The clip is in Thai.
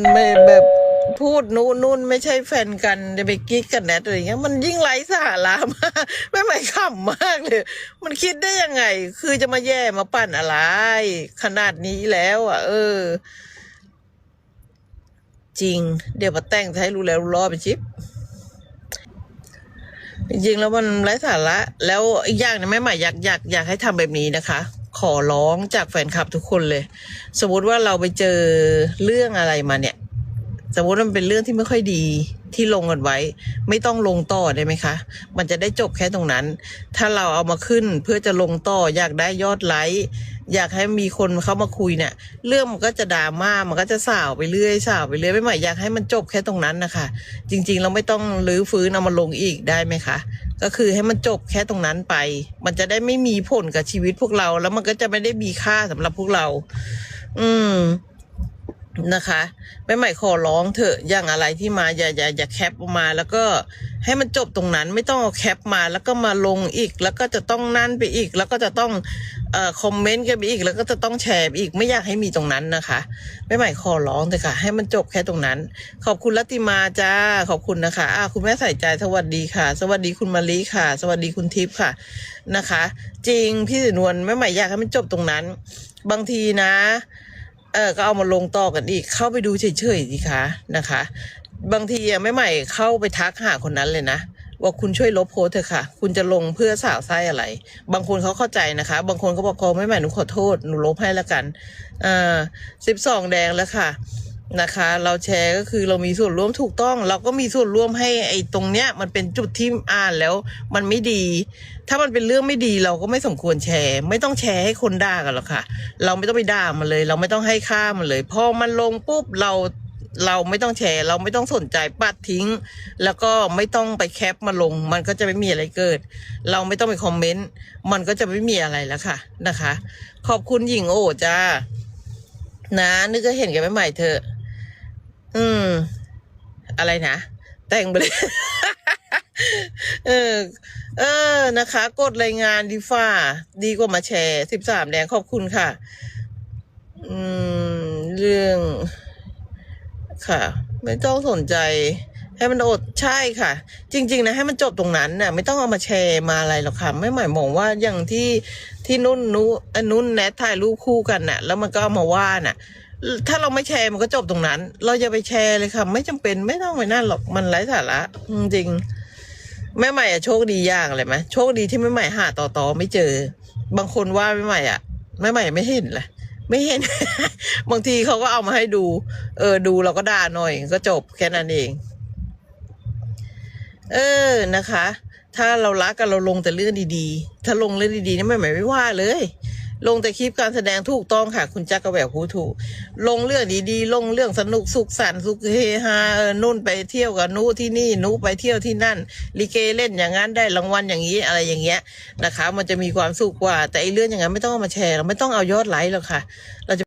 ไม่แบบพูดนู้นนู่นไม่ใช่แฟนกันจะไปกิ๊กกันแนทอะไรเงี้ยมันยิ่งไร้สาระมากไม่หมายขำมากเลย มันคิดได้ยังไง คือจะมาแย่มาปั่นอะไร ขนาดนี้แล้วอะ เออ จริง เดี๋ยวมาแต่งให้รู้แล้วรู้รอไปชิปจริงแล้วมันไร้สาระ แล้วอีกอย่างนึงแม่ใหม่อยากอยากอยากให้ทำแบบนี้นะคะ ขอร้องจากแฟนคลับทุกคนเลย สมมติว่าเราไปเจอเรื่องอะไรมาเนี่ย สมมติมันเป็นเรื่องที่ไม่ค่อยดีที่ลงกันไว้ ไม่ต้องลงต่อได้ไหมคะ มันจะได้จบแค่ตรงนั้น ถ้าเราเอามาขึ้นเพื่อจะลงต่ออยากได้ยอดไลค์อยากให้มีคนเข้ามาคุยเนี่ย เรื่องมันก็จะดราม่ามันก็จะสาวไปเรื่อยสาวไปเรื่อยไม่หมายอยากให้มันจบแค่ตรงนั้นนะคะ จริง ๆ เราไม่ต้องรื้อฟื้นเอามาลงอีกได้ไหมคะ ก็คือให้มันจบแค่ตรงนั้นไป มันจะได้ไม่มีผลกับชีวิตพวกเรา แล้วมันก็จะไม่ได้มีค่าสำหรับพวกเรา อืมนะคะแม่ใหม่ขอร้องเถอะอย่างอะไรที่มาอย่าอย่าอย่าแคปออกมาแล้วก็ ให้มันจบตรงนั้นไม่ต้องเอาแคปมาแล้วก็มาลงอีก แล้วก็จะต้องนั่นไปอีก แล้วก็จะต้องเอ่อคอมเมนต์กันไปอีก แล้วก็จะต้องแชร์ไปอีกไม่อยากให้มีตรงนั้นนะคะแม่ใหม่ขอร้องเถอะค่ะ ให้มันจบแค่ตรงนั้น ขอบคุณรัติมาจ้าขอบคุณนะคะอ่าคุณแม่ใส่ใจสวัสดีค่ะ สวัสดีคุณมาลีค่ะ สวัสดีคุณทิพย์ค่ะนะคะ จริงพี่สินวลแม่ใหม่อยากให้มันจบตรงนั้น บางทีนะเออก็เอามาลงต่อกันอีก เข้าไปดูเฉยๆสิคะนะคะ บางทีอะแม่ใหม่เข้าไปทักหาคนนั้นเลยนะว่าคุณช่วยลบโพสเถอะค่ะ คุณจะลงเพื่อสาวไส้อะไร บางคนเขาเข้าใจนะคะ บางคนเขาบอกเขาไม่ใหม่หนูขอโทษหนูลบให้แล้วกันอ่าสิบสองแดงแล้วค่ะนะคะ เราแชร์ก็คือเรามีส่วนร่วมถูกต้อง เราก็มีส่วนร่วมให้ไอ้ตรงเนี้ย มันเป็นจุดที่อ่านแล้ว มันไม่ดี ถ้ามันเป็นเรื่องไม่ดีเราก็ไม่สมควรแชร์ ไม่ต้องแชร์ให้คนด่ากันหรอกค่ะ เราไม่ต้องไปด่ามันเลย เราไม่ต้องให้ค่ามันเลยพอมันลงปุ๊บเรา เราไม่ต้องแชร์ เราไม่ต้องสนใจปัดทิ้ง แล้วก็ไม่ต้องไปแคปมาลง มันก็จะไม่มีอะไรเกิด เราไม่ต้องไปคอมเมนต์มันก็จะไม่มีอะไรแล้วค่ะนะคะ ขอบคุณหญิงโอจ้านะนึกก็เห็นกันไม่ใหม่เถออืม อะไรนะ แต่งไปเลยเออ เออนะคะ กดรายงานดีฟ่าดีกว่ามาแชร์สิบสามแดงขอบคุณค่ะ อืม เรื่อง ค่ะ ไม่ต้องสนใจ ให้มันอดใช่ค่ะ จริง ๆ นะ ให้มันจบตรงนั้นน่ะ ไม่ต้องเอามาแชร์มาอะไรหรอกค่ะ ไม่หมายมองว่าอย่างที่ที่นุ่นนุเอ่อนุ่นแนทถ่ายรูปคู่กันน่ะ แล้วมันก็ามาว่าน่ะ ถ้าเราไม่แชร์มันก็จบตรงนั้น เราอย่าไปแชร์เลยค่ะ ไม่จำเป็นไม่ต้องไปนั่นหรอกมันไร้สาระจริงแม่ใหม่อะโชคดีอย่างอะไรไหมโชคดีที่แม่ใหม่หาต่อต่อไม่เจอ บางคนว่าแม่ใหม่อะแม่ใหม่ไม่เห็นเลย ไม่เห็น บางทีเขาก็เอามาให้ดู เออ ดูเราก็ด่าหน่อย ก็จบแค่นั้นเอง เออนะคะ ถ้าเรารักกันเราลงแต่เรื่องดีๆ ถ้าลงเรื่องดีๆนี่ไม่หมายไม่ว่าเลย ลงแต่คลิปการแสดงถูกต้องค่ะ คุณจักกระแหวกพูดถูก ลงเรื่องดีๆ ลงเรื่องสนุกสุขสันต์สุขเฮฮาเออนุ่นไปเที่ยวกับนู้ที่นี่นู้ไปเที่ยวที่นั่นลิเกเล่นอย่างนั้นได้รางวัลอย่างนี้อะไรอย่างเงี้ยนะคะ มันจะมีความสุขกว่า แต่ไอ้เรื่องอย่างนั้นไม่ต้องเอามาแชร์เราไม่ต้องเอายอดไลค์หรอกค่ะ เราจะ